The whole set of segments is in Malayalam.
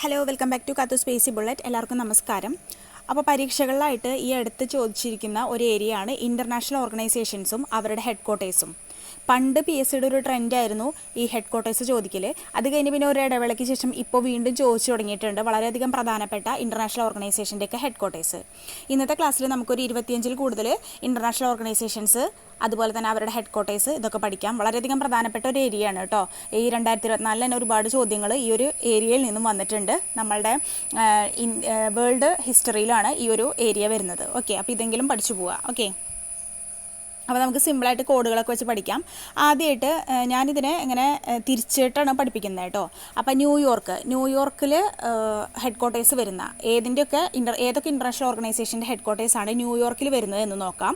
ഹലോ വെൽക്കം ബാക്ക് ടു കത്തു സ്പേസി ബുള്ളറ്റ് എല്ലാവർക്കും നമസ്കാരം. അപ്പോൾ പരീക്ഷകളിലായിട്ട് ഈ അടുത്ത് ചോദിച്ചിരിക്കുന്ന ഒരു ഏരിയയാണ് ഇന്റർനാഷണൽ ഓർഗനൈസേഷൻസും അവരുടെ ഹെഡ് ക്വാർട്ടേഴ്സും പണ്ട് പി എസ് സിയുടെ ഒരു ട്രെൻഡായിരുന്നു ഈ ഹെഡ് ക്വാർട്ടേഴ്സ് ചോദിക്കൽ അത് കഴിഞ്ഞ് പിന്നെ ഒരു ഇടവേളയ്ക്ക് ശേഷം ഇപ്പോൾ വീണ്ടും ചോദിച്ചു തുടങ്ങിയിട്ടുണ്ട് വളരെയധികം പ്രധാനപ്പെട്ട ഇന്റർനാഷണൽ ഓർഗനൈസേഷന്റെയൊക്കെ ഹെഡ് ക്വാർട്ടേഴ്സ് ഇന്നത്തെ ക്ലാസ്സിൽ നമുക്കൊരു ഇരുപത്തിയഞ്ചിൽ കൂടുതൽ ഇന്റർനാഷണൽ ഓർഗനൈസേഷൻസ് അതുപോലെ തന്നെ അവരുടെ ഹെഡ് ക്വാർട്ടേഴ്സ് ഇതൊക്കെ പഠിക്കാം. വളരെയധികം പ്രധാനപ്പെട്ട ഒരു ഏരിയയാണ് കേട്ടോ ഈ രണ്ടായിരത്തി ഇരുപത്തിനാലിൽ തന്നെ ഒരുപാട് ചോദ്യങ്ങൾ ഈ ഒരു ഏരിയയിൽ നിന്നും വന്നിട്ടുണ്ട്. നമ്മളുടെ വേൾഡ് ഹിസ്റ്ററിയിലാണ് ഈ ഒരു ഏരിയ വരുന്നത്. ഓക്കെ അപ്പോൾ ഇതെങ്കിലും പഠിച്ചു പോവുക ഓക്കെ അപ്പോൾ നമുക്ക് സിമ്പിളായിട്ട് കോഡുകളൊക്കെ വെച്ച് പഠിക്കാം. ആദ്യമായിട്ട് ഞാനിതിനെ ഇങ്ങനെ തിരിച്ചിട്ടാണ് പഠിപ്പിക്കുന്നത് കേട്ടോ അപ്പോൾ ന്യൂയോർക്ക് ന്യൂയോർക്കിൽ ഹെഡ് ക്വാർട്ടേഴ്സ് വരുന്ന ഏതിന്റെയൊക്കെ ഇന്റർ ഏതൊക്കെ ഇന്റർനാഷണൽ ഓർഗനൈസേഷന്റെ ഹെഡ് ക്വാർട്ടേഴ്സാണ് ന്യൂയോർക്കിൽ വരുന്നത് എന്ന് നോക്കാം.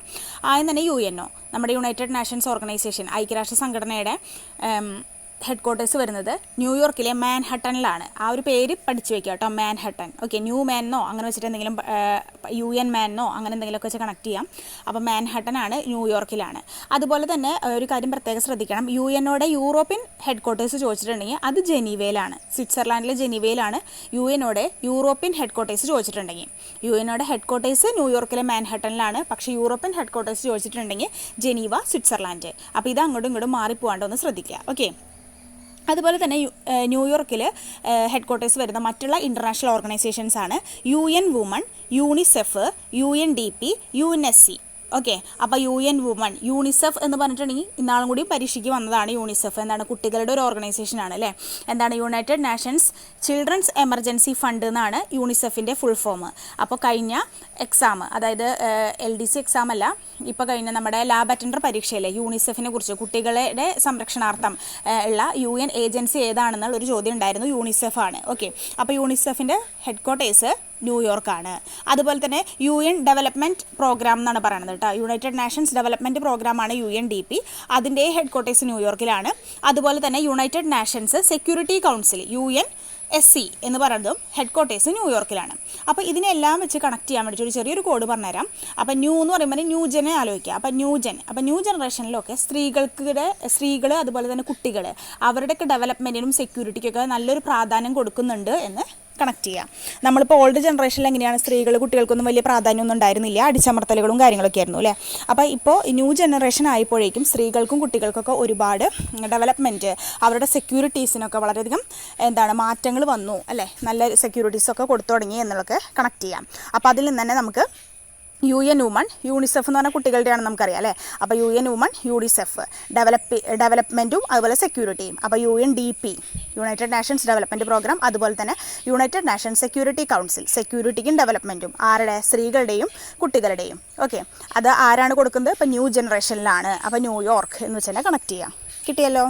ആദ്യം തന്നെ യു എൻ ഒ നമ്മുടെ യുണൈറ്റഡ് നാഷൻസ് ഓർഗനൈസേഷൻ ഐക്യരാഷ്ട്ര സംഘടനയുടെ ഏം, ഹെഡ് ക്വാർട്ടേഴ്സ് വരുന്നത് ന്യൂയോർക്കിലെ മാൻഹട്ടനിലാണ്. ആ ഒരു പേര് പഠിച്ചു വെക്കുക കേട്ടോ മാൻഹട്ടൻ. ഓക്കെ ന്യൂ മാനോ അങ്ങനെ വെച്ചിട്ട് എന്തെങ്കിലും യു എൻ മാനോ അങ്ങനെ എന്തെങ്കിലുമൊക്കെ വെച്ച് കണക്ട് ചെയ്യാം. അപ്പോൾ മാൻഹട്ടനാണ് ന്യൂയോർക്കിലാണ്. അതുപോലെ തന്നെ ഒരു കാര്യം പ്രത്യേകം ശ്രദ്ധിക്കണം. യു എന്നോടെ യൂറോപ്യൻ ഹെഡ്ക്വാർട്ടേഴ്സ് ചോദിച്ചിട്ടുണ്ടെങ്കിൽ അത് ജനീവയിലാണ്. സ്വിറ്റ്സർലാൻഡിലെ ജനീവയിലാണ് യു എന്നോടെ യൂറോപ്യൻ ഹെഡ്ക്വാർട്ടേഴ്സ് ചോദിച്ചിട്ടുണ്ടെങ്കിൽ. യു എന്നോടെ ഹെഡ്ക്വാർട്ടേഴ്സ് ന്യൂയോർക്കിലെ മാൻഹട്ടനിലാണ്. പക്ഷേ യൂറോപ്യൻ ഹെഡ്ക്വാർട്ടേഴ്സ് ചോദിച്ചിട്ടുണ്ടെങ്കിൽ ജനീവ സ്വിറ്റ്സർലാൻഡ്. അപ്പോൾ ഇത് അങ്ങോട്ടും ഇങ്ങോട്ടും മാറിപ്പോകാണ്ട് ഒന്ന് ശ്രദ്ധിക്കുക. ഓക്കെ അതുപോലെ തന്നെ ന്യൂയോർക്കിൽ ഹെഡ് ക്വാർട്ടേഴ്സ് വരുന്ന മറ്റുള്ള ഇന്റർനാഷണൽ ഓർഗനൈസേഷൻസ് ആണ്. U N women UNICEF U N D P U N S C. Okay അപ്പോൾ യു എൻ വുമൺ യൂണിസെഫ് എന്ന് പറഞ്ഞിട്ടുണ്ടെങ്കിൽ ഇന്നാളും കൂടി പരീക്ഷയ്ക്ക് വന്നതാണ് യൂണിസെഫ് എന്താണ് കുട്ടികളുടെ ഒരു ഓർഗനൈസേഷൻ ആണ് അല്ലേ? എന്താണ് United Nations Children's Emergency Fund എന്നാണ് യൂണിസെഫിന്റെ ഫുൾ ഫോം അപ്പോൾ കഴിഞ്ഞ എക്സാം അതായത് എൽ ഡി സി എക്സാം അല്ല ഇപ്പോൾ കഴിഞ്ഞ നമ്മുടെ ലാബ് അറ്റൻഡർ പരീക്ഷയിലെ യൂണിസെഫിനെ കുറിച്ച് കുട്ടികളുടെ സംരക്ഷണാർത്ഥം ഉള്ള യു എൻ ഏജൻസി ഏതാണെന്നുള്ള ഒരു ചോദ്യം ഉണ്ടായിരുന്നു യൂണിസെഫ് ആണ്. ഓക്കെ അപ്പോൾ യൂണിസെഫിന്റെ ഹെഡ് ക്വാർട്ടേഴ്സ് ന്യൂയോർക്കാണ് അതുപോലെ തന്നെ യു എൻ ഡെവലപ്മെന്റ് പ്രോഗ്രാം എന്നാണ് പറയുന്നത് കേട്ടോ. യുണൈറ്റഡ് നാഷൻസ് ഡെവലപ്മെന്റ് പ്രോഗ്രാമാണ് യു എൻ ഡി പി. അതിന്റെ ഹെഡ് ക്വാർട്ടേഴ്സ് ന്യൂയോർക്കിലാണ് അതുപോലെ തന്നെ United Nations Security Council U N S C എന്ന് പറയുന്നതും ഹെഡ് ക്വാർട്ടേഴ്സ് ന്യൂയോർക്കിലാണ് അപ്പോൾ ഇതിനെല്ലാം വെച്ച് കണക്ട് ചെയ്യാൻ വേണ്ടിയിട്ട് ഒരു ചെറിയൊരു കോഡ് പറഞ്ഞുതരാം. അപ്പോൾ ന്യൂ എന്ന് പറയുമ്പോൾ ന്യൂജനെ ആലോചിക്കുക. അപ്പോൾ ന്യൂജൻ അപ്പോൾ ന്യൂ ജനറേഷനിലൊക്കെ സ്ത്രീകൾക്കിടെ സ്ത്രീകൾ അതുപോലെ തന്നെ കുട്ടികൾ അവരുടെയൊക്കെ ഡെവലപ്മെന്റിനും സെക്യൂരിറ്റിക്കൊക്കെ നല്ലൊരു പ്രാധാന്യം കൊടുക്കുന്നുണ്ട് എന്ന് കണക്ട് ചെയ്യാം. നമ്മളിപ്പോൾ ഓൾഡ് ജനറേഷനിൽ എങ്ങനെയാണ് സ്ത്രീകൾ കുട്ടികൾക്കൊന്നും വലിയ പ്രാധാന്യമൊന്നും ഉണ്ടായിരുന്നില്ല. അടിച്ചമർത്തലുകളും കാര്യങ്ങളൊക്കെ ആയിരുന്നു അല്ലേ? അപ്പോൾ ഇപ്പോൾ ന്യൂ ജനറേഷൻ ആയപ്പോഴേക്കും സ്ത്രീകൾക്കും കുട്ടികൾക്കൊക്കെ ഒരുപാട് ഡെവലപ്മെന്റ് അവരുടെ സെക്യൂരിറ്റീസിനൊക്കെ വളരെയധികം എന്താണ് മാറ്റങ്ങൾ വന്നു അല്ലേ? നല്ല സെക്യൂരിറ്റീസൊക്കെ കൊടുത്തു തുടങ്ങി എന്നുള്ളതൊക്കെ കണക്ട് ചെയ്യാം. അപ്പോൾ അതിൽ നിന്ന് തന്നെ നമുക്ക് യു എൻ വുമൺ യൂണിസെഫ് എന്ന് പറഞ്ഞാൽ കുട്ടികളുടെയാണ് നമുക്കറിയാം അല്ലേ? അപ്പോൾ U N women UNICEF develop ഡെവലപ്മെന്റും അതുപോലെ സെക്യൂരിറ്റിയും അപ്പോൾ U N D P United Nations Development Programme അതുപോലെ തന്നെ യുണൈറ്റഡ് നാഷൻസ് സെക്യൂരിറ്റി കൗൺസിൽ സെക്യൂരിറ്റിക്കും ഡെവലപ്മെന്റും ആരുടെ? സ്ത്രീകളുടെയും കുട്ടികളുടെയും. ഓക്കെ അത് ആരാണ് കൊടുക്കുന്നത്? ഇപ്പോൾ ന്യൂ ജനറേഷനിലാണ് അപ്പോൾ ന്യൂയോർക്ക് എന്ന് വെച്ചാൽ കണക്ട് ചെയ്യാം. കിട്ടിയല്ലോ?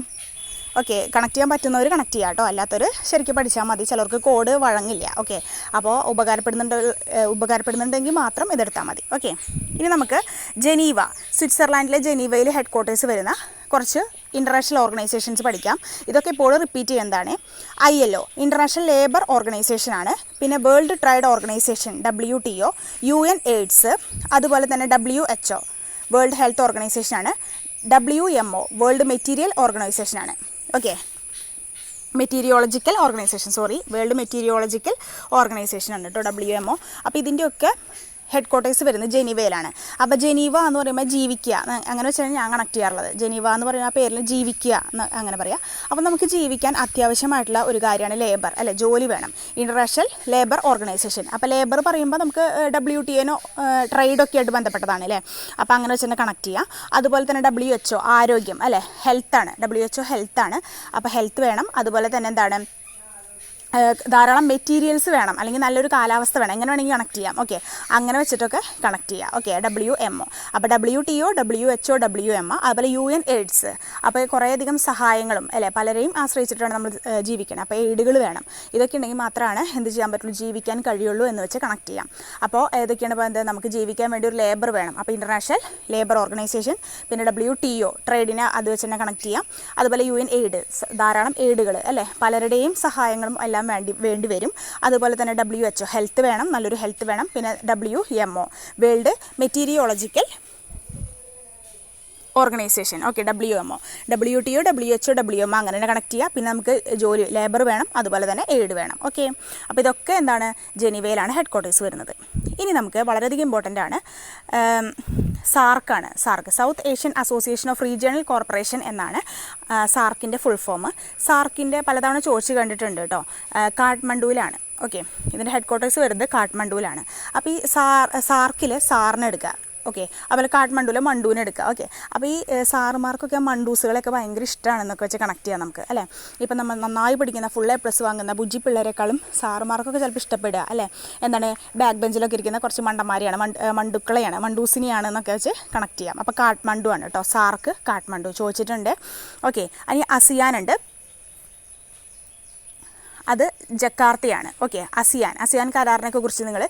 ഓക്കെ കണക്ട് ചെയ്യാൻ പറ്റുന്നവർ കണക്ട് ചെയ്യാം കേട്ടോ അല്ലാത്തവർ ശരിക്കും പഠിച്ചാൽ മതി. ചിലർക്ക് കോഡ് വഴങ്ങില്ല. ഓക്കെ അപ്പോൾ ഉപകാരപ്പെടുന്നുണ്ട് ഉപകാരപ്പെടുന്നുണ്ടെങ്കിൽ മാത്രം ഇതെടുത്താൽ മതി. ഓക്കെ ഇനി നമുക്ക് ജനീവ. സ്വിറ്റ്സർലാൻഡിലെ ജനീവയിൽ ഹെഡ് ക്വാർട്ടേഴ്സ് വരുന്ന കുറച്ച് ഇന്റർനാഷണൽ ഓർഗനൈസേഷൻസ് പഠിക്കാം. ഇതൊക്കെ ഇപ്പോഴും റിപ്പീറ്റ് ചെയ്യുന്നതാണ്. I L O international labour organisation ആണ്. പിന്നെ world trade organisation W T O U N AIDS അതുപോലെ തന്നെ W H O world health organisation ആണ്. W M O world material organisation ആണ്. Okay meteorological organisation sorry world meteorological organisation ആണ് കേട്ടോ ഡബ്ല്യു എം ഒ അപ്പോൾ ഇതിന്റെയൊക്കെ ഹെഡ് ക്വാർട്ടേഴ്സ് വരുന്നത് ജനീവയിലാണ്. അപ്പോൾ ജനീവ എന്ന് പറയുമ്പോൾ ജീവിക്കുക. അങ്ങനെ വെച്ചാൽ ഞാൻ കണക്ട് ചെയ്യാറുള്ളത്. ജനീവ എന്ന് പറയുന്ന ആ പേരിൽ ജീവിക്കുക എന്ന് അങ്ങനെ പറയാം. അപ്പോൾ നമുക്ക് ജീവിക്കാൻ അത്യാവശ്യമായിട്ടുള്ള ഒരു കാര്യമാണ് ലേബർ അല്ലെ? ജോലി വേണം. ഇന്റർനാഷണൽ ലേബർ ഓർഗനൈസേഷൻ അപ്പോൾ ലേബർ പറയുമ്പോൾ നമുക്ക് ഡബ്ല്യു ടി എനോ ട്രേഡൊക്കെ ആയിട്ട് ബന്ധപ്പെട്ടതാണ് അല്ലേ അപ്പോൾ അങ്ങനെ വെച്ചാൽ കണക്ട് ചെയ്യാം. അതുപോലെ തന്നെ ഡബ്ല്യു എച്ച് ഒ ആരോഗ്യം അല്ലേ? ഹെൽത്താണ് ഡബ്ല്യു എച്ച് ഒ ഹെൽത്താണ് അപ്പോൾ ഹെൽത്ത് വേണം. അതുപോലെ തന്നെ എന്താണ്? ധാരാളം മെറ്റീരിയൽസ് വേണം. അല്ലെങ്കിൽ നല്ലൊരു കാലാവസ്ഥ വേണം. എങ്ങനെ വേണമെങ്കിൽ കണക്ട് ചെയ്യാം. ഓക്കെ അങ്ങനെ വെച്ചിട്ടൊക്കെ കണക്ട് ചെയ്യാം. ഓക്കെ ഡബ്ല്യു എം ഒ അപ്പോൾ W T O W H O W M അതുപോലെ യു എൻ എയ്ഡ്സ് അപ്പോൾ കുറേയധികം സഹായങ്ങളും അല്ലേ പലരെയും ആശ്രയിച്ചിട്ടാണ് നമ്മൾ ജീവിക്കണം. അപ്പോൾ എയ്ഡുകൾ വേണം. ഇതൊക്കെ ഉണ്ടെങ്കിൽ മാത്രമാണ് എന്ത് ചെയ്യാൻ പറ്റുള്ളൂ? ജീവിക്കാൻ കഴിയുള്ളൂ എന്ന് വെച്ച് കണക്ട് ചെയ്യാം. അപ്പോൾ ഏതൊക്കെയാണ് ഇപ്പോൾ എന്താ നമുക്ക് ജീവിക്കാൻ വേണ്ടി ഒരു ലേബർ വേണം. അപ്പോൾ ഇന്റർനാഷണൽ ലേബർ ഓർഗനൈസേഷൻ പിന്നെ ഡബ്ല്യു ടി ഒ ട്രേഡിനെ അത് വെച്ച് തന്നെ കണക്ട് ചെയ്യാം. അതുപോലെ യു എൻ എയ്ഡ് ധാരാളം എയ്ഡുകൾ അല്ലേ പലരുടെയും സഹായങ്ങളും എല്ലാം വേണ്ടി വേണ്ടി വരും. അതുപോലെ തന്നെ ഡബ്ല്യു എച്ച് ഹെൽത്ത് വേണം നല്ലൊരു ഹെൽത്ത് വേണം. പിന്നെ W M O world meteorological organisation okay W M O W T O W H O W M അങ്ങനെ കണക്ട് ചെയ്യുക പിന്നെ നമുക്ക് ജോലി ലേബർ വേണം അതുപോലെ തന്നെ എയ്ഡ് വേണം. ഓക്കെ അപ്പോൾ ഇതൊക്കെ എന്താണ് ജനീവയിലാണ് ഹെഡ് ക്വാർട്ടേഴ്സ് വരുന്നത്. ഇനി നമുക്ക് വളരെയധികം ഇമ്പോർട്ടന്റ് ആണ് സാർക്കാണ് SAARC South Asian Association of Regional Corporation എന്നാണ് സാർക്കിന്റെ ഫുൾ ഫോം സാർക്കിന്റെ പലതവണ ചോദിച്ചു കണ്ടിട്ടുണ്ട് കേട്ടോ കാഠ്മണ്ഡുവിലാണ്. ഓക്കെ ഇതിന്റെ ഹെഡ് ക്വാർട്ടേഴ്സ് വരുന്നത് കാഠ്മണ്ഡുവിലാണ്. അപ്പോൾ ഈ സാർ സാർക്കിൽ സാറിനെ എടുക്കുക. ഓക്കെ അതുപോലെ കാഠ്മണ്ഡുവിലെ മണ്ടൂനെ എടുക്കുക. ഓക്കെ അപ്പോൾ ഈ സാറുമാർക്കൊക്കെ സാറുമാർക്കൊക്കെ മണ്ടൂസുകളൊക്കെ ഭയങ്കര ഇഷ്ടമാണെന്നൊക്കെ വെച്ച് കണക്ട് ചെയ്യാം നമുക്ക് അല്ലേ? ഇപ്പം നമ്മൾ നന്നായി പഠിക്കുന്ന ഫുൾ എ പ്ലസ് വാങ്ങുന്ന ബുജി പിള്ളേരെക്കാളും സാറുമാർക്കൊക്കെ ചിലപ്പോൾ ഇഷ്ടപ്പെടുക അല്ലേ? എന്താണ് ബാക്ക് ബെഞ്ചിലൊക്കെ ഇരിക്കുന്ന കുറച്ച് മണ്ടന്മാരെയാണ് മണ്ടുക്കളെയാണ് മണ്ടൂസിനെയാണ് എന്നൊക്കെ വെച്ച് കണക്ട് ചെയ്യാം. അപ്പോൾ കാഠ്മണ്ഡു ആണ് കേട്ടോ സാർക്ക് കാഠ്മണ്ഡു ചോദിച്ചിട്ടുണ്ട്. ഓക്കെ ഇനി അസിയാൻ ഉണ്ട് അത് ജക്കാർത്തയാണ്. Okay ASEAN. അസിയാൻ കരാറിനെയൊക്കെ കുറിച്ച് നിങ്ങൾ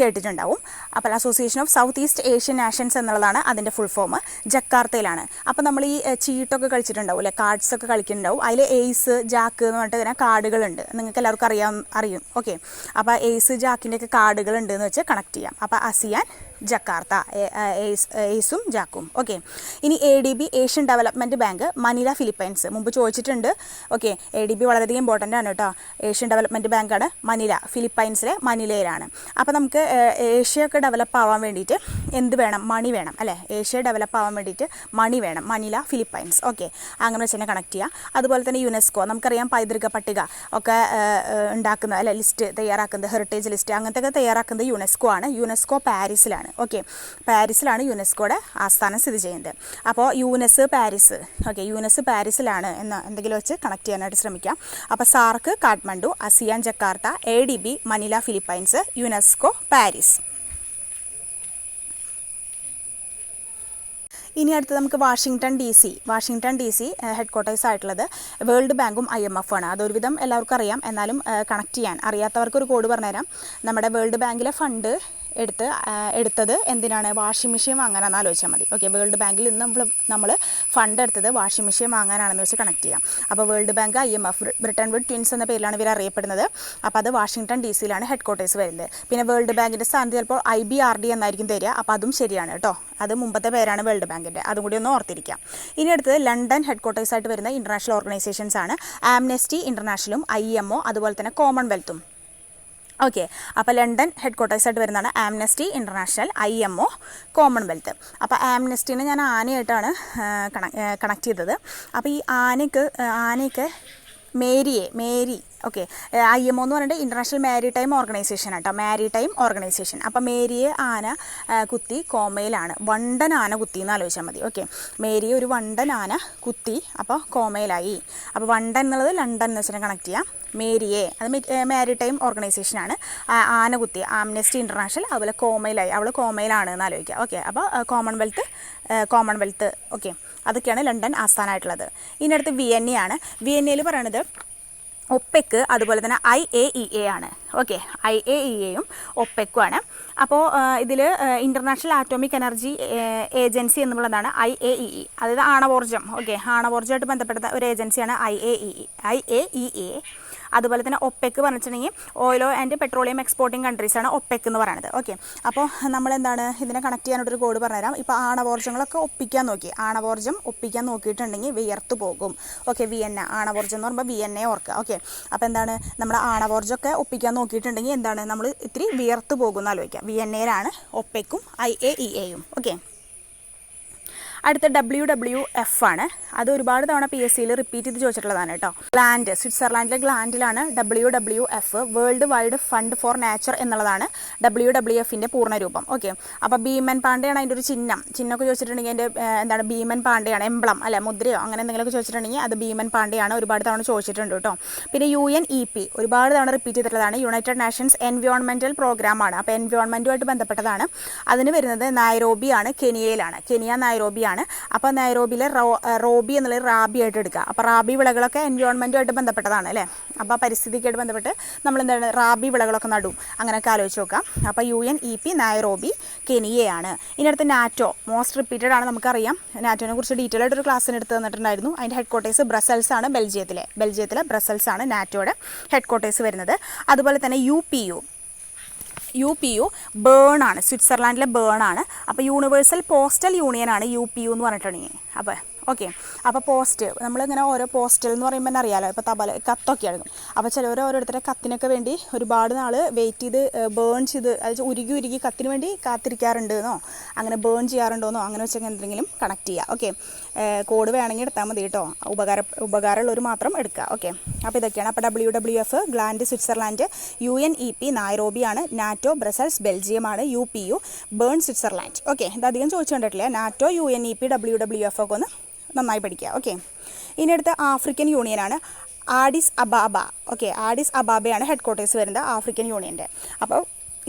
കേട്ടിട്ടുണ്ടാവും. അപ്പോൾ Association of South East Asian Nations എന്നുള്ളതാണ് അതിന്റെ ഫുൾ ഫോം ജക്കാർത്തയിലാണ്. അപ്പോൾ നമ്മൾ ഈ ചീട്ടൊക്കെ കളിച്ചിട്ടുണ്ടാവും അല്ലെ? കാർഡ്സ് ഒക്കെ കളിക്കുന്നുണ്ടാവും. അതിൽ എയ്സ് ജാക്ക് എന്ന് പറഞ്ഞിട്ട് ഇങ്ങനെ കാർഡുകളുണ്ട്. നിങ്ങൾക്ക് എല്ലാവർക്കും അറിയാം അറിയും. ഓക്കെ അപ്പോൾ എയ്സ് ജാക്കിന്റെയൊക്കെ കാർഡുകളുണ്ട് എന്ന് വെച്ച് കണക്ട് ചെയ്യാം. അപ്പോൾ അസിയാൻ ജക്കാർത്ത എയ്സും ജാക്കും. ഓക്കെ. ഇനി A D B Asian Development Bank Manila Philippines മുമ്പ് ചോദിച്ചിട്ടുണ്ട്. ഓക്കെ. എ ഡി ബി വളരെയധികം ഇമ്പോർട്ടന്റ് ആണ് കേട്ടോ. ഏഷ്യൻ ഡെവലപ്മെന്റ് ബാങ്കാണ് മനില ഫിലിപ്പൈൻസിലെ മനിലയിലാണ് അപ്പോൾ നമുക്ക് ഏഷ്യ ഏഷ്യയൊക്കെ ഡെവലപ്പ് ആവാൻ വേണ്ടിയിട്ട് എന്ത് വേണം? മണി വേണം അല്ലേ? ഏഷ്യ ഡെവലപ്പ് ആവാൻ വേണ്ടിയിട്ട് മണി വേണം. Manila Philippines okay. അങ്ങനെ വെച്ച് തന്നെ കണക്ട് ചെയ്യുക അതുപോലെ തന്നെ യുനെസ്കോ നമുക്കറിയാം പൈതൃക പട്ടിക ഒക്കെ ഉണ്ടാക്കുന്ന അല്ലെ ലിസ്റ്റ് തയ്യാറാക്കുന്നത് ഹെറിറ്റേജ് ലിസ്റ്റ് അങ്ങനത്തെ ഒക്കെ തയ്യാറാക്കുന്നത് യുനെസ്കോ ആണ്. യുനെസ്കോ പാരീസിലാണ് ഓക്കെ പാരീസിലാണ് യുനെസ്കോയുടെ ആസ്ഥാനം സ്ഥിതി ചെയ്യുന്നത്. അപ്പോൾ യൂനെസ് പാരീസ്. ഓക്കെ യൂനെസ് പാരീസിലാണ് എന്ന് എന്തെങ്കിലും വെച്ച് കണക്ട് ചെയ്യാനായിട്ട് ശ്രമിക്കാം. അപ്പോൾ SAARC Kathmandu ASEAN Jakarta A D B Manila Philippines UNESCO Paris. ഇനി അടുത്ത് നമുക്ക് Washington D C Washington D C headquarters ആയിട്ടുള്ളത് വേൾഡ് ബാങ്കും ഐ എം എഫ് ആണ്. അതൊരുവിധം എല്ലാവർക്കും അറിയാം. എന്നാലും കണക്ട് ചെയ്യാൻ അറിയാത്തവർക്ക് ഒരു കോഡ് പറഞ്ഞുതരാം. നമ്മുടെ വേൾഡ് ബാങ്കിലെ ഫണ്ട് എടുത്ത് എടുത്തത് എന്തിനാണ്? വാഷിംഗ് മെഷീൻ വാങ്ങാനാണെന്ന് ആലോചിച്ചാൽ മതി. ഓക്കെ വേൾഡ് ബാങ്കിൽ നിന്ന് നമ്മൾ നമ്മൾ ഫണ്ട് എടുത്തത് വാഷിംഗ് മെഷീൻ വാങ്ങാനാണെന്ന് വെച്ച് കണക്ട് ചെയ്യാം. അപ്പോൾ world bank I M F Bretton Wood twins എന്ന പേരിലാണ് ഇവർ അറിയപ്പെടുന്നത്. അപ്പോൾ അത് വാഷിംഗ്ടൺ ഡി സിയിലാണ് ഹെഡ് ക്വാർട്ടേഴ്സ് വരുന്നത്. പിന്നെ വേൾഡ് ബാങ്കിന്റെ സ്ഥാനത്ത് ചിലപ്പോൾ ഐ ബി ആർ ഡി എന്നായിരിക്കും തരിക. അപ്പോൾ അതും ശരിയാണ് കേട്ടോ അത് മുമ്പത്തെ പേരാണ് വേൾഡ് ബാങ്കിന്റെ അതും കൂടി ഒന്ന് ഓർത്തിരിക്കാം. ഇനി അടുത്തത് ലണ്ടൻ ഹെഡ് ക്വാർട്ടേഴ്സ് ആയിട്ട് വരുന്ന ഇന്റർനാഷണൽ ഓർഗനൈസേഷൻസ് ആണ്. ആംനെസ്റ്റി ഇന്റർനാഷണലും ഐ എം അതുപോലെ തന്നെ കോമൺവെൽത്തും ഓക്കെ അപ്പോൾ ലണ്ടൻ ഹെഡ് ക്വാർട്ടേഴ്സായിട്ട് വരുന്നതാണ് Amnesty International I M O Commonwealth അപ്പോൾ ആംനസ്റ്റീനെ ഞാൻ ആനയായിട്ടാണ് കണക്ട് ചെയ്തത്. അപ്പോൾ ഈ ആനയ്ക്ക് ആനയ്ക്ക് മേരിയെ Mary. Okay I M O എന്ന് പറഞ്ഞിട്ട് ഇന്റർനാഷണൽ മാരി ടൈം ഓർഗനൈസേഷൻ ആട്ടോ. മാരി ടൈം ഓർഗനൈസേഷൻ അപ്പോൾ മേരിയെ ആന കുത്തി കോമയിലാണ്. വണ്ടൻ ആന കുത്തി എന്ന് ആലോചിച്ചാൽ മതി. ഓക്കെ മേരിയെ ഒരു വണ്ടൻ ആന കുത്തി അപ്പോൾ കോമയിലായി. അപ്പോൾ വണ്ടൻ എന്നുള്ളത് ലണ്ടൻ എന്ന് വെച്ചിട്ട് കണക്ട് ചെയ്യാം. മേരിയെ. അത് മാരി ടൈം ഓർഗനൈസേഷനാണ് ആന കുത്തി. ആംനെസ്റ്റി ഇന്റർനാഷണൽ അതുപോലെ കോമയിലായി. അവൾ കോമയിലാണ് എന്ന് ആലോചിക്കുക ഓക്കെ അപ്പോൾ കോമൺവെൽത്ത് കോമൺവെൽത്ത് ഓക്കെ അതൊക്കെയാണ് ലണ്ടൻ ആസ്ഥാനമായിട്ടുള്ളത്. ഇനി അടുത്ത് വിയന്നയാണ്. വിയന്നയിൽ പറയണത് ഒപ്പെക്ക് അതുപോലെ തന്നെ ഐ എ ഇ എ ആണ്. ഓക്കെ ഐ എ ഇ എയും ഒപ്പെക്കുമാണ്. അപ്പോൾ ഇതിൽ ഇന്റർനാഷണൽ ആറ്റോമിക് എനർജി ഏജൻസി എന്നുള്ളതാണ് ഐ എ ഇ ഇ. അതായത് ആണവോർജം ഓക്കെ ആണവോർജമായിട്ട് ബന്ധപ്പെട്ട ഒരു ഏജൻസിയാണ് I A E I A E A. അതുപോലെ തന്നെ ഒപ്പെക്ക് പറഞ്ഞിട്ടുണ്ടെങ്കിൽ ഓയിലോ ആൻഡ് പെട്രോളിയം എക്സ്പോർട്ടിംഗ് കൺട്രീസാണ് ഒപ്പെക്ക് എന്ന് പറയുന്നത്. ഓക്കെ അപ്പോൾ നമ്മൾ എന്താണ് ഇതിനെ കണക്ട് ചെയ്യാനായിട്ടൊരു കോഡ് പറഞ്ഞുതരാം. ഇപ്പോൾ ആണവോർജങ്ങളൊക്കെ ഒപ്പിക്കാൻ നോക്കി. ആണവോർജം ഒപ്പിക്കാൻ നോക്കിയിട്ടുണ്ടെങ്കിൽ വിയർത്ത് പോകും. ഓക്കെ വി എൻ എ ആണവോർജം എന്ന് പറയുമ്പോൾ വി എൻ എ ഓർക്കുക. ഓക്കെ അപ്പോൾ എന്താണ് നമ്മുടെ ആണവോർജമൊക്കെ ഒപ്പിക്കാൻ നോക്കിയിട്ടുണ്ടെങ്കിൽ എന്താണ് നമ്മൾ ഇത്തിരി വിയർത്ത് വി എൻ എയിലാണ് ഒപ്പെക്കും ഐ എ ഇ എയും ഓക്കെ അടുത്ത ഡബ്ല്യു ഡബ്ല്യു എഫ് ആണ്. അത് ഒരുപാട് തവണ പി എസ് സിയിൽ റിപ്പീറ്റ് ചെയ്ത് ചോദിച്ചിട്ടുള്ളതാണ് കേട്ടോ. ഗ്ലാൻഡ് സ്വിറ്റ്സർലാൻഡിലെ ഗ്ലാൻഡിലാണ് W W F world wide fund for nature എന്നുള്ളതാണ് ഡബ്ല്യു ഡബ്ല്യു എഫിന്റെ പൂർണരൂപം. ഓക്കെ അപ്പോൾ ഭീമൻ പാണ്ഡെയാണ് അതിന്റെ ഒരു ചിഹ്നം. ചിഹ്നമൊക്കെ ചോദിച്ചിട്ടുണ്ടെങ്കിൽ അതിന്റെ എന്താണ് ഭീമൻ പാണ്ഡെയാണ് എംബ്ലം അല്ലെ മുദ്രയോ അങ്ങനെ എന്തെങ്കിലുമൊക്കെ ചോദിച്ചിട്ടുണ്ടെങ്കിൽ അത് ഭീമൻ പാണ്ഡെയാണ് ഒരുപാട് തവണ ചോദിച്ചിട്ടുണ്ട് കേട്ടോ. പിന്നെ യു എൻ ഇ പി ഒരുപാട് തവണ റിപ്പീറ്റ് ചെയ്തിട്ടുള്ളതാണ്. യുണൈറ്റഡ് നാഷൻസ് എൻവയോൺമെന്റൽ പ്രോഗ്രാമാണ് അപ്പോൾ എൻവയോൺമെന്റുമായിട്ട് ബന്ധപ്പെട്ടതാണ്. അതിന് വരുന്നത് നൈറോബിയാണ് കെനിയയിലാണ് കെനിയ നൈറോബിയാണ് അപ്പോൾ നൈറോബിയിലെ റോ റോബി എന്നുള്ളത് റാബി ആയിട്ട് എടുക്കുക. അപ്പോൾ റാബി വിളകളൊക്കെ എൻവയോൺമെന്റുമായിട്ട് ബന്ധപ്പെട്ടതാണ് അല്ലേ? അപ്പോൾ പരിസ്ഥിതിക്കായിട്ട് ബന്ധപ്പെട്ട് നമ്മൾ എന്താണ് റാബി വിളകളൊക്കെ നടും. അങ്ങനെയൊക്കെ ആലോചിച്ച് നോക്കാം. അപ്പോൾ U N E P Nairobi കെനിയയാണ് ഇനിയടുത്ത് നാറ്റോ മോസ്റ്റ് റിപ്പീറ്റഡ് ആണ് നമുക്കറിയാം. നാറ്റോനെ കുറിച്ച് ഡീറ്റെയിൽ ആയിട്ട് ഒരു ക്ലാസ്സിന് എടുത്ത് തന്നിട്ടുണ്ടായിരുന്നു. അതിന്റെ ഹെഡ് ക്വാർട്ടേഴ്സ് ബ്രസൽസ് ആണ് ബെൽജിയത്തിലെ. ബെൽജിയത്തിലെ ബ്രസൽസ് ആണ് നാറ്റോയുടെ ഹെഡ് ക്വാർട്ടേഴ്സ് വരുന്നത്. അതുപോലെ തന്നെ U P U U P U Bern ആണ്. സ്വിറ്റ്സർലാൻഡിലെ ബേൺ ആണ്. അപ്പോൾ യൂണിവേഴ്സൽ പോസ്റ്റൽ യൂണിയൻ ആണ് യു പി യു എന്ന് പറഞ്ഞിട്ടുണ്ടെങ്കിൽ. അപ്പോൾ ഓക്കെ. അപ്പോൾ പോസ്റ്റ് നമ്മളിങ്ങനെ ഓരോ പോസ്റ്റൽ എന്ന് പറയുമ്പോൾ തന്നെ അറിയാമല്ലോ ഇപ്പോൾ തപാൽ കത്തൊക്കെ ആയിരുന്നു അപ്പോൾ ചിലവർ ഓരോരുത്തരുടെ കത്തിനൊക്കെ വേണ്ടി ഒരുപാട് നാൾ വെയിറ്റ് ചെയ്ത് ബേൺ ചെയ്ത് അത് ഉരുകി ഉരുകി കത്തിന് വേണ്ടി കാത്തിരിക്കാറുണ്ട് എന്നോ അങ്ങനെ ബേൺ ചെയ്യാറുണ്ടോന്നോ അങ്ങനെ വെച്ചാൽ എന്തെങ്കിലും കണക്ട് ചെയ്യുക ഓക്കെ. കോഡ് വേണമെങ്കിൽ എടുത്താൽ മതി കേട്ടോ. ഉപകാര ഉപകാരമുള്ളവർ മാത്രം എടുക്കുക ഓക്കെ. അപ്പോൾ ഇതൊക്കെയാണ്. അപ്പോൾ W W F Gland Switzerland U N E P നായറോബിയാണ് NATO Brussels ബെൽജിയമാണ് U P U Bern Switzerland okay. ഇത് അധികം ചോദിച്ചു കണ്ടിട്ടില്ല. NATO U N E P W W F ഒക്കെ ഒന്ന് നന്നായി പഠിക്കുക. ഓക്കെ ഇനി അടുത്ത ആഫ്രിക്കൻ യൂണിയനാണ് ആഡിസ് അബാബ. ഓക്കെ ആഡിസ് അബാബയാണ് ഹെഡ് ക്വാർട്ടേഴ്സ് വരുന്നത് ആഫ്രിക്കൻ യൂണിയന്റെ. അപ്പോൾ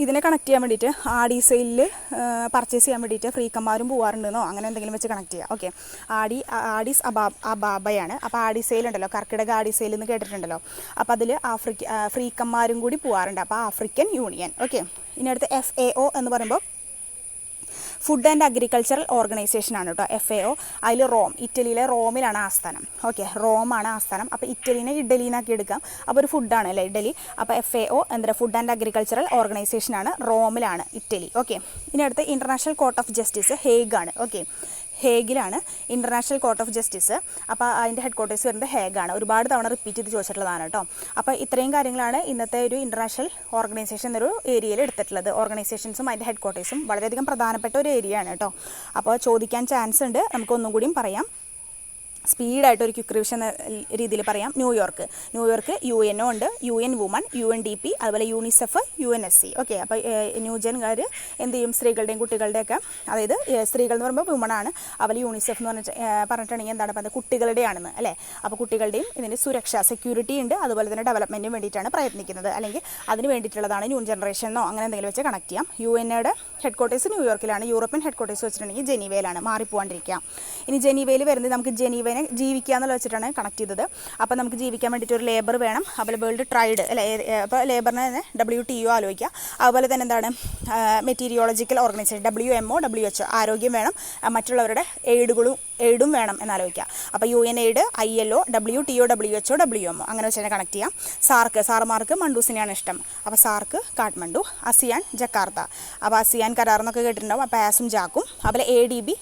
ഇതിനെ കണക്ട് ചെയ്യാൻ വേണ്ടിയിട്ട് ആഡിസൈലിൽ പർച്ചേസ് ചെയ്യാൻ വേണ്ടിയിട്ട് ഫ്രീക്കന്മാരും പോകാറുണ്ടെന്നോ അങ്ങനെ എന്തെങ്കിലും വെച്ച് കണക്ട് ചെയ്യാം. ഓക്കെ ആഡി ആഡിസ് അബാ അബാബയാണ്. അപ്പോൾ ആഡിസൈൽ ഉണ്ടല്ലോ. കർക്കിടക ആഡിസൈൽ എന്ന് കേട്ടിട്ടുണ്ടല്ലോ. അപ്പോൾ അതിൽ ആഫ്രിക്ക ഫ്രീക്കന്മാരും കൂടി പോകാറുണ്ട് അപ്പോൾ ആഫ്രിക്കൻ യൂണിയൻ. ഓക്കെ ഇനി അടുത്ത് എഫ് എ ഒ എന്ന് പറയുമ്പോൾ ഫുഡ് ആൻഡ് അഗ്രികൾച്ചറൽ ഓർഗനൈസേഷൻ ആണ് കേട്ടോ എഫ് എ ഒ അതിൽ റോം ഇറ്റലിയിലെ റോമിലാണ് ആസ്ഥാനം. ഓക്കെ റോമാണ് ആസ്ഥാനം. അപ്പോൾ ഇറ്റലിനെ ഇഡലീനാക്കി എടുക്കാം. അപ്പോൾ ഒരു ഫുഡാണ് അല്ലേ ഇഡലി? അപ്പോൾ എഫ് എ ഒ എന്താ ഫുഡ് ആൻഡ് അഗ്രികൾച്ചറൽ ഓർഗനൈസേഷൻ ആണ് റോമിലാണ് ഇറ്റലി. ഓക്കെ ഇനി അടുത്ത് international court of justice Hague ആണ്. ഓക്കെ ഹേഗിലാണ് ഇന്റർനാഷണൽ കോർട്ട് ഓഫ് ജസ്റ്റിസ് അപ്പോൾ അതിന്റെ ഹെഡ് ക്വാർട്ടേഴ്സ് വരുന്നത് ഹേഗാണ്. ഒരുപാട് തവണ റിപ്പീറ്റ് ചെയ്ത് ചോദിച്ചിട്ടുള്ളതാണ് കേട്ടോ അപ്പോൾ ഇത്രയും കാര്യങ്ങളാണ് ഇന്നത്തെ ഒരു ഇന്റർനാഷണൽ ഓർഗനൈസേഷൻ എന്നൊരു ഏരിയയിൽ എടുത്തിട്ടുള്ളത്. ഓർഗനൈസേഷൻസും അതിന്റെ ഹെഡ് ക്വാർട്ടേഴ്സും വളരെയധികം പ്രധാനപ്പെട്ട ഒരു ഏരിയ ആണ് കേട്ടോ അപ്പോൾ ചോദിക്കാൻ ചാൻസ് ഉണ്ട്. നമുക്ക് ഒന്നും കൂടിയും പറയാം. സ്പീഡായിട്ട് ഒരു ക്വിക്ക് റിവിഷൻ രീതിയിൽ പറയാം. New York New York U N O ഉണ്ട്. U N women U N D P അതുപോലെ UNICEF U N S C. Okay അപ്പോൾ ന്യൂജൻകാർ എന്ത് ചെയ്യും? സ്ത്രീകളുടെയും കുട്ടികളുടെയൊക്കെ അതായത് സ്ത്രീകൾ എന്ന് പറയുമ്പോൾ വുമൺ ആണ്. അതുപോലെ യൂണിസെഫ് എന്ന് പറഞ്ഞിട്ട് പറഞ്ഞിട്ടുണ്ടെങ്കിൽ എന്താണ്? പറയുന്നത് കുട്ടികളുടെയാണെന്ന് അല്ലേ? അപ്പോൾ കുട്ടികളുടെയും ഇതിന് സുരക്ഷ സെക്യൂരിറ്റി ഉണ്ട്. അതുപോലെ തന്നെ ഡെവലപ്മെന്റിന് വേണ്ടിയിട്ടാണ് പ്രയത്നിക്കുന്നത്. അല്ലെങ്കിൽ അതിന് വേണ്ടിയിട്ടുള്ളതാണ് ന്യൂ ജനറേഷൻ ജനറേഷനോ അങ്ങനെ എന്തെങ്കിലും വെച്ച് കണക്ട് ചെയ്യാം. യു എൻ എയുടെ ഹെഡ് ക്വാർട്ടേഴ്സ് ന്യൂയോർക്കിലാണ് യൂറോപ്യൻ ഹെഡ് ക്വാർട്ടേഴ്സ് വെച്ചിട്ടുണ്ടെങ്കിൽ ജനീവയിലാണ് മാറിപ്പോവാണ്ടിരിക്കുക. ഇനി ജനീവയിൽ വരുന്നത് നമുക്ക് ജനീവനെ ജീവിക്കുക എന്നുള്ള വെച്ചിട്ടാണ് കണക്ട് ചെയ്തത്. അപ്പോൾ നമുക്ക് ജീവിക്കാൻ വേണ്ടിയിട്ട് ഒരു ലേബർ വേണം. അതുപോലെ വേൾഡ് ട്രൈഡ് അല്ലേ അപ്പോൾ ലേബറിനെ തന്നെ ഡബ്ല്യു ടി ഒ ആലോചിക്കുക. അതുപോലെ തന്നെ എന്താണ് meteorological organisation W M O W H ആരോഗ്യം വേണം. മറ്റുള്ളവരുടെ എയ്ഡുകളും എയ്ഡും വേണം എന്നാലോചിക്കുക അപ്പോൾ U N aid I L O W T O W H O W M O അങ്ങനെ വെച്ച് തന്നെ കണക്ട് ചെയ്യാം. സാർക്ക് സാർമാർക്ക് മണ്ടൂസിനെയാണ് ഇഷ്ടം. അപ്പോൾ സാർക്ക് കാഠ്മണ്ഡു അസിയാൻ ജക്കാർത്ത. അപ്പോൾ അസിയാൻ കരാർ എന്നൊക്കെ കേട്ടിട്ടുണ്ടാവും. അപ്പോൾ ആസും ജാക്കും അതുപോലെ A D B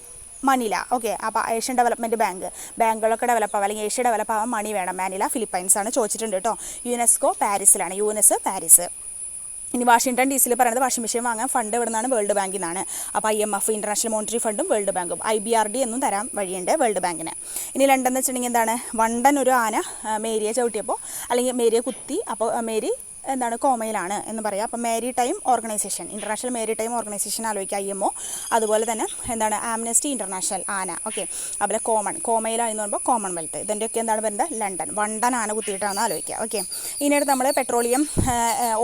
Manila okay അപ്പോൾ ഏഷ്യൻ ഡെവലപ്മെന്റ് ബാങ്ക് ബാങ്കുകളൊക്കെ ഡെവലപ്പ് ആവാം. അല്ലെങ്കിൽ ഏഷ്യ ഡെവലപ്പ് ആവാൻ മണി വേണം. മാനില ഫിലിപ്പൈൻസ് ആണ് ചോദിച്ചിട്ടുണ്ട് കേട്ടോ. യുനെസ്കോ പാരീസിലാണ് യുനെസ് പാരീസ് ഇനി വാഷിംഗ്ടൺ ഡി സിയിൽ പറയുന്നത് വാഷിംഗ് മെഷീൻ വാങ്ങാൻ ഫണ്ട് ഇവിടെ നിന്നാണ് വേൾഡ് ബാങ്കിൽ നിന്നാണ് അപ്പോൾ I M F international monetary ഫണ്ടും വേൾഡ് ബാങ്കും ഐ ബി ആർ ഡി എന്നും തരാൻ വഴിയുണ്ട് വേൾഡ് ബാങ്കിന് ഇനി ലണ്ടൻ എന്ന് വെച്ചിട്ടുണ്ടെങ്കിൽ എന്താണ്? വണ്ടൻ ഒരു ആന മേരിയെ ചവിട്ടിയപ്പോൾ അല്ലെങ്കിൽ മേരിയെ കുത്തി അപ്പോൾ മേരി എന്താണ് കോമയിലാണ് എന്ന് പറയാം. അപ്പോൾ maritime organisation international maritime organisation ആലോചിക്കുക ഐ എം ഒ അതുപോലെ തന്നെ എന്താണ് ആംനസ്റ്റി ഇന്റർനാഷണൽ ആന. ഓക്കെ അതുപോലെ കോമൺ കോമയിലാണെന്ന് പറയുമ്പോൾ കോമൺവെൽത്ത് ഇതിന്റെയൊക്കെ എന്താണ് വരുന്നത്? ലണ്ടൻ വണ്ടൻ ആന കുത്തിയിട്ടാണെന്ന് ആലോചിക്കുക ഓക്കെ ഇനിയടുത്ത് നമ്മൾ പെട്രോളിയം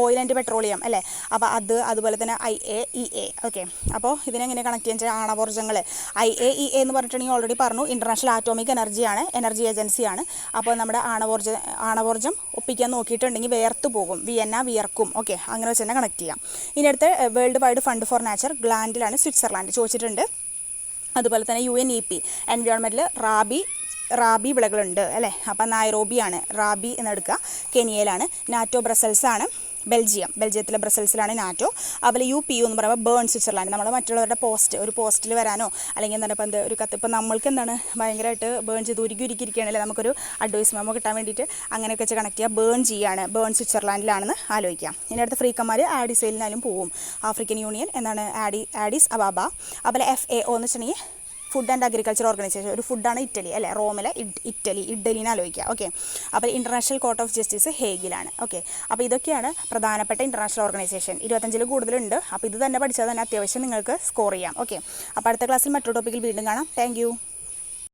ഓയിൽ ആൻഡ് പെട്രോളിയം അല്ലേ? അപ്പോൾ അത് അതുപോലെ തന്നെ I A E A okay അപ്പോൾ ഇതിനെങ്ങനെ കണക്ട് ചെയ്യാൻ വെച്ചാൽ ആണവോർജങ്ങൾ ഐ എ ഇ എ എന്ന് പറഞ്ഞിട്ടുണ്ടെങ്കിൽ ഓൾറെഡി പറഞ്ഞു ഇന്റർനാഷണൽ ആറ്റോമിക് എനർജിയാണ് എനർജി ഏജൻസിയാണ് അപ്പോൾ നമ്മുടെ ആണവോർജ ആണവോർജം ഒപ്പിക്കാൻ നോക്കിയിട്ടുണ്ടെങ്കിൽ വേർത്ത് പോകും. വിയന്ന വിയർക്കും. ഓക്കെ അങ്ങനെ വെച്ച് തന്നെ കണക്ട് ചെയ്യാം. ഇനി അടുത്ത് world wide fund for nature ഗ്ലാൻഡിലാണ് Switzerland ചോദിച്ചിട്ടുണ്ട്. അതുപോലെ തന്നെ യു എൻ ഇ പി എൻവയോൺമെന്റിൽ റാബി റാബി വിളകളുണ്ട് അല്ലേ? അപ്പം നൈറോബിയാണ് റാബി എന്നെടുക്കുക കെനിയയിലാണ് നാറ്റോ ബ്രസൽസാണ്. ബെൽജിയം ബെൽജിയത്തിലെ ബ്രസൽസിലാണ് നാറ്റോ. അതുപോലെ യു പി യു എന്ന് പറയുമ്പോൾ ബേൺ സ്വിറ്റ്സർലാൻഡ്. നമ്മൾ മറ്റുള്ളവരുടെ പോസ്റ്റ് ഒരു പോസ്റ്റിൽ വരാനോ അല്ലെങ്കിൽ എന്താണ് ഇപ്പം എന്ത് ഒരു കത്ത് ഇപ്പം നമ്മൾക്ക് എന്താണ് ഭയങ്കരമായിട്ട് ബേൺ ചെയ്ത് ഉരുക്കി ഉരുക്കി ഇരിക്കുകയാണെങ്കിൽ നമുക്കൊരു അഡ്വൈസ് മെമ്മോ കിട്ടാൻ വേണ്ടിയിട്ട് അങ്ങനെയൊക്കെ വെച്ച് കണക്ട് ചെയ്യുക ബേൺ ചെയ്യാണ് ബേൺ സ്വിറ്റ്സർലാൻഡിലാണെന്ന് ആലോചിക്കാം. ഇനി അടുത്ത ഫ്രീക്കന്മാർ ആഡിസൈലിനാലും പോവും. ആഫ്രിക്കൻ യൂണിയൻ എന്നാണ് ആഡി ആഡിസ് അബാബ. അതുപോലെ എഫ് എ ഒ എന്ന് വെച്ചിട്ടുണ്ടെങ്കിൽ ഫുഡ് ആൻഡ് അഗ്രികൾച്ചർ ഓർഗനൈസേഷൻ ഒരു ഫുഡാണ് ഇറ്റലി അല്ലേ? റോമിലെ ഇറ്റലി ഇഡലിനെ ആലോചിക്കുക. ഓക്കെ അപ്പോൾ ഇന്റർനാഷണൽ കോർട്ട് ഓഫ് ജസ്റ്റിസ് ഹേഗിലാണ്. ഓക്കെ അപ്പോൾ ഇതൊക്കെയാണ് പ്രധാനപ്പെട്ട ഇന്റർനാഷണൽ ഓർഗനൈസേഷൻ ഇരുപത്തഞ്ചിൽ കൂടുതലുണ്ട്. അപ്പോൾ ഇത് തന്നെ പഠിച്ചാൽ തന്നെ അത്യാവശ്യം നിങ്ങൾക്ക് സ്കോർ ചെയ്യാം. ഓക്കെ അപ്പോൾ അടുത്ത ക്ലാസ്സിൽ മറ്റൊരു ടോപ്പിക്കിൽ വീണ്ടും കാണാം. താങ്ക്